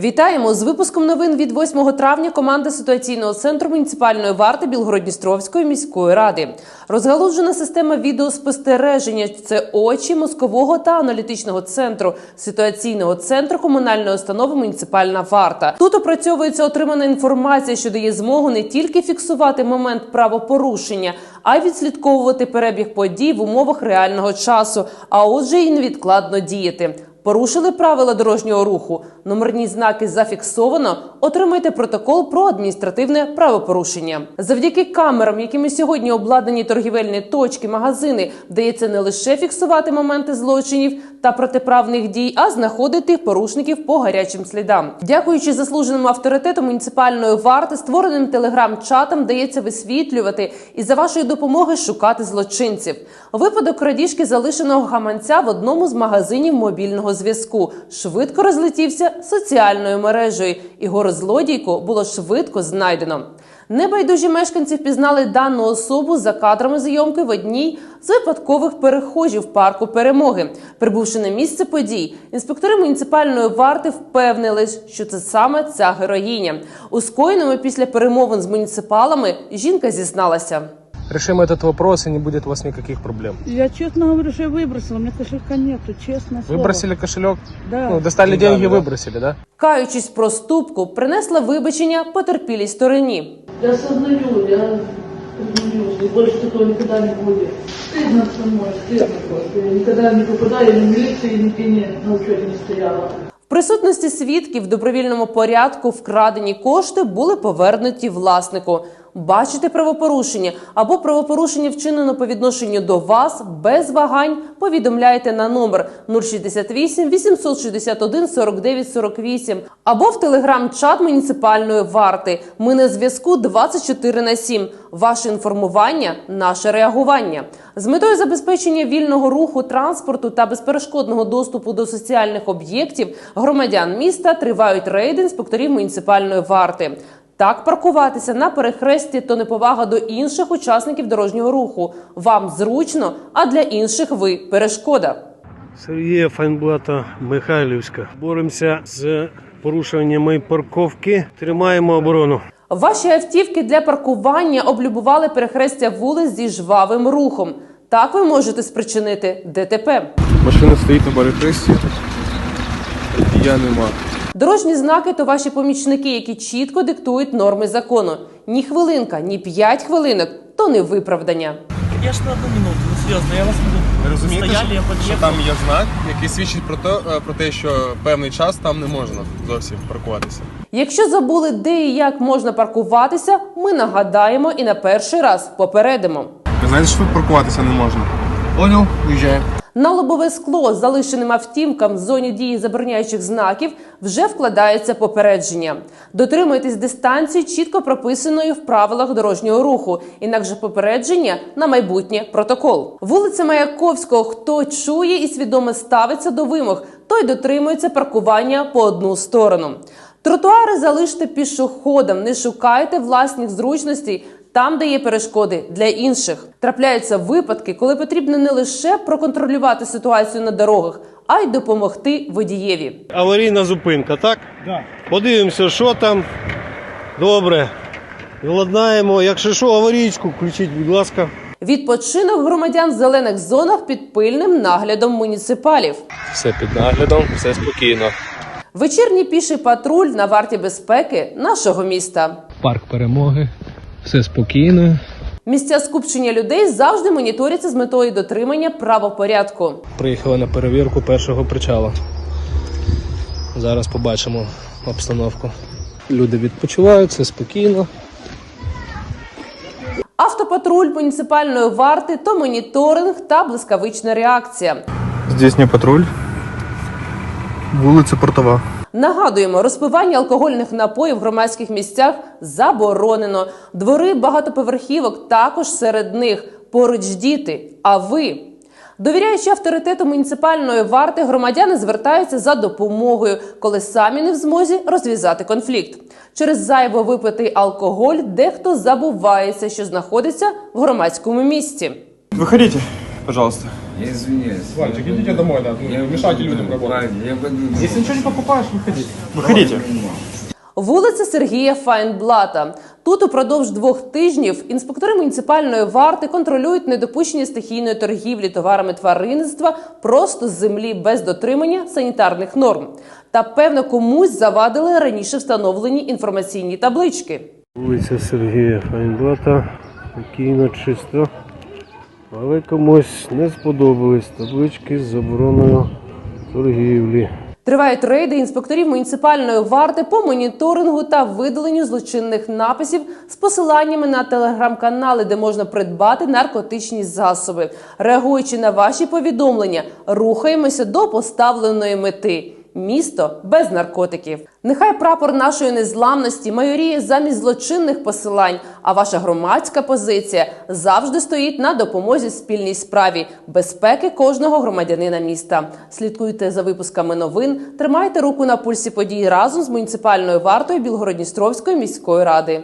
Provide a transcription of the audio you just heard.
Вітаємо з випуском новин від 8 травня. Команда ситуаційного центру муніципальної варти Білгородністровської міської ради. Розгалужена система відеоспостереження це очі мозкового та аналітичного центру ситуаційного центру комунальної установи Муніципальна варта. Тут опрацьовується отримана інформація, що дає змогу не тільки фіксувати момент правопорушення, а й відслідковувати перебіг подій в умовах реального часу, а отже, і невідкладно діяти. Порушили правила дорожнього руху, номерні знаки зафіксовано. Отримайте протокол про адміністративне правопорушення. Завдяки камерам, якими сьогодні обладнані торгівельні точки, магазини, вдається не лише фіксувати моменти злочинів та протиправних дій, а знаходити порушників по гарячим слідам. Дякуючи заслуженому авторитету муніципальної варти, створеним телеграм-чатом вдається висвітлювати і за вашої допомоги шукати злочинців. Випадок крадіжки залишеного гаманця в одному з магазинів мобільного зв'язку швидко розлетівся соціальною мережею, і горозлодійку було швидко знайдено. Небайдужі мешканці впізнали дану особу за кадрами зйомки в одній з випадкових перехожів парку перемоги. Прибувши на місце подій, інспектори муніципальної варти впевнились, що це саме ця героїня. У скоєному після перемовин з муніципалами жінка зізналася Решим этот вопрос, и не будет у вас никаких проблем. Я честно говорю, что я выбросила. У меня кошелька нету, честно. Выбросили кошелек? Да. Ну, достали Деньгами, деньги, да. выбросили, да? Каючись про ступку, принесла вибачення потерпілій стороні. Я осознаю, я признаю, что больше такого никогда не будет. Стыдно самой, стыдно просто. Я никогда не попадаю ни в милицию, нигде не, на учете не стояла. В присутності свідків в добровільному порядку вкрадені кошти були повернуті власнику. Бачите правопорушення або правопорушення вчинено по відношенню до вас без вагань. Повідомляйте на номер 068 861 49 48 або в телеграм-чат муніципальної варти. Ми на зв'язку 24 на 7. Ваше інформування, наше реагування. З метою забезпечення вільного руху транспорту та безперешкодного доступу до соціальних об'єктів громадян міста тривають рейди інспекторів муніципальної варти. Так паркуватися на перехресті то неповага до інших учасників дорожнього руху. Вам зручно, а для інших ви перешкода. Сергія Файнблата Михайлівська. Боремося з порушеннями парковки. Тримаємо оборону. Ваші автівки для паркування облюбували перехрестя вулиць зі жвавим рухом. Так ви можете спричинити ДТП. Машина стоїть на перехресті, я нема. Дорожні знаки то ваші помічники, які чітко диктують норми закону. Ні хвилинка, ні п'ять хвилинок то не виправдання. Я ж на одну минуту, ну серйозно, я вас буду. Ви розумієте, Стояли, я що, що там є знак, який свідчить про те, про те, що певний час там не можна зовсім паркуватися. Якщо забули, де і як можна паркуватися, ми нагадаємо і на перший раз попередимо. Ви знаєте, що тут паркуватися не можна? Поняв, уїжджаємо. На лобове скло, залишеним автівкам в зоні дії забороняючих знаків, вже вкладається попередження. Дотримуйтесь дистанції, чітко прописаної в правилах дорожнього руху. Інакше попередження на майбутнє протокол. Вулиця Маяковського. Хто чує і свідомо ставиться до вимог, той дотримується паркування по одну сторону. Тротуари залиште пішоходам, не шукайте власних зручностей там, де є перешкоди для інших. Трапляються випадки, коли потрібно не лише проконтролювати ситуацію на дорогах, а й допомогти водієві. Аварійна зупинка, так? Так. Подивимося, що там. Добре. Владнаємо. Якщо що, аварійську включіть, будь ласка. Відпочинок громадян в зелених зонах під пильним наглядом муніципалів. Все під наглядом, все спокійно. Вечірній піший патруль на варті безпеки нашого міста. Парк перемоги, все спокійно. Місця скупчення людей завжди моніторяться з метою дотримання правопорядку. Приїхали на перевірку першого причала. Зараз побачимо обстановку. Люди відпочивають, все спокійно. Автопатруль муніципальної варти то моніторинг та блискавична реакція. Здійснює патруль. Вулиця Портова. Нагадуємо, розпивання алкогольних напоїв в громадських місцях заборонено. Двори багатоповерхівок також серед них. Поруч діти. А ви? Довіряючи авторитету муніципальної варти, громадяни звертаються за допомогою, коли самі не в змозі розв'язати конфлікт. Через зайво випитий алкоголь дехто забувається, що знаходиться в громадському місці. Выходите, пожалуйста. Я извиняюсь. Вальчик, идите домой, да, ну, Я не мешайте выйду, людям работать. Ваня, Я выйду. Если ничего не покупаешь, выходи. Выходите. Вулиця Сергія Файнблата. Тут упродовж двох тижнів інспектори муніципальної варти контролюють недопущення стихійної торгівлі товарами тваринництва просто з землі без дотримання санітарних норм. Та певно комусь завадили раніше встановлені інформаційні таблички. Вулиця Сергія Файнблата, спокійно, чисто. Але комусь не сподобались таблички з забороною торгівлі. Тривають рейди інспекторів муніципальної варти по моніторингу та видаленню злочинних написів з посиланнями на телеграм-канали, де можна придбати наркотичні засоби. Реагуючи на ваші повідомлення, рухаємося до поставленої мети. Місто без наркотиків. Нехай прапор нашої незламності майоріє замість злочинних посилань. А ваша громадська позиція завжди стоїть на допомозі спільній справі безпеки кожного громадянина міста. Слідкуйте за випусками новин, тримайте руку на пульсі подій разом з муніципальною вартою Білгородністровської міської ради.